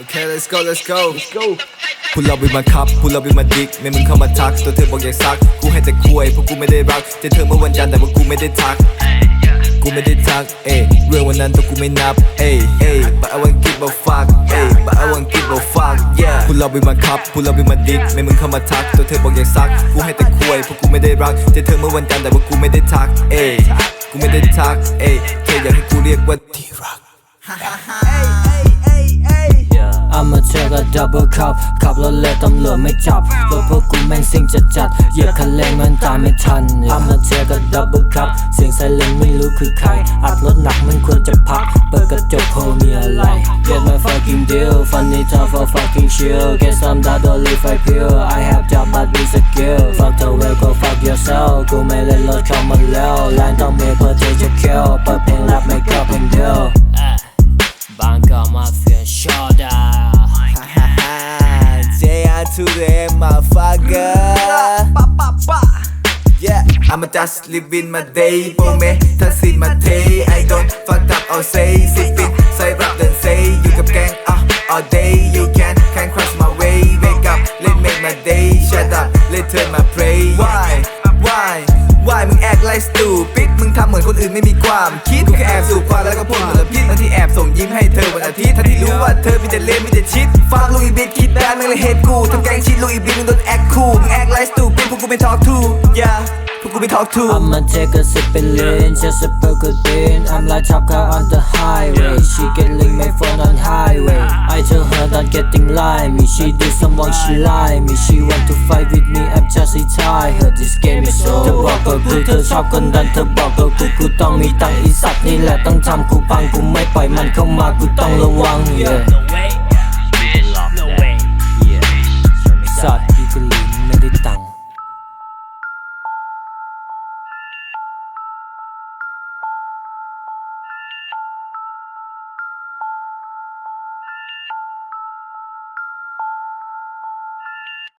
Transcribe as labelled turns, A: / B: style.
A: Okay let's go let's go let's go พูดเราวิมาคับพูดเราวิมาดิกไม่มึงเข้ามาทักตัวเธอบอกอยากซัก กูให้แต่คุยเพราะกูไม่ได้รักเจอเธอเมื่อวันจันทร์แต่ว่ากูไม่ได้ทัก กูไม่ได้ทัก เอ้ยเรื่องวันนั้นตัวกูไม่นับ เอ้ยเอ้ย but I won't give a fuck เอ้ย but I won't give a fuck yeah พูดเราวิมาคับพูดเราวิมาดิกไม่มึงเข้ามาทักตัวเธอบอกอยากซัก กูให้แต่คุยเพราะกูไม่ได้รักเจอเธอเมื่อวันจันทร์แต่ว่ากูไม่ได้ทัก เอ้ยกูไม่ได้ทัก เอ้ยแค่อยากให้กูเรียกว่าที่รัก
B: I'ma take a double cup ขับรถเลยตำรวจไม่จับรถพวกกูแม่งซิ่งจัดจัดเหยียบคันเร่งมันตามไม่ทัน I'ma take a double cup เสียงไซเรนไม่รู้คือใคร อัดรถหนักมันควรจะพัก เปิดกระจกโพมีอะไร Get my fucking deal funny time for fucking chill Get some that don't live I feel I have job but be skill Fuck the way go fuck yourself กูไม่เล่นรถเข้ามาแล้วแลนต้องมีเพื่อที่จะ kill เปิดเพลงแรปไม่ก็เพลงเดียวบางกอกมา
A: To the motherfucker Yeah I'ma just living my day โปเมทักษิณมาเท I don't fuck up or say สิปินใส่รับเดิน say อยู่กับแกงอะ all day you can can cross my way wake up let make my day shut up let turn my pray why why why มึงแอค like stupid มึงทำเหมือนคนอื่นไม่มีความคิด กูแค่แอบสูบควันแล้วก็พ่นมลพิษบางทีแอบส่งยิ้มให้เธอวันอาทิตย์ทั้งที่รู้ว่าเธอมีแต่เล่นมีแต่ชิดฟังลูกอีบิดคิดได้มึงเลยเฮดกูทำแกล้งชิดลูกอีบิดมึงโดนแอคคูมึงแอค like stupid พวกกูไม่ talk to yeah พวกกูไม่ talk to
B: I'ma take a sip and lean, just a burger bean. I'm like top car on the highway. She get getting lie me. She do someone she lie me. She want to fight with me. I'm just a tired. Her this game is so. เธอบอกกับกูเธอชอบคนดันเธอบอกกับกูกูต้องมีตังค์อีสัตว์นี่แหละต้องทำกูพังกูไม่ปล่อยมันเข้ามากูต้องระวัง yeah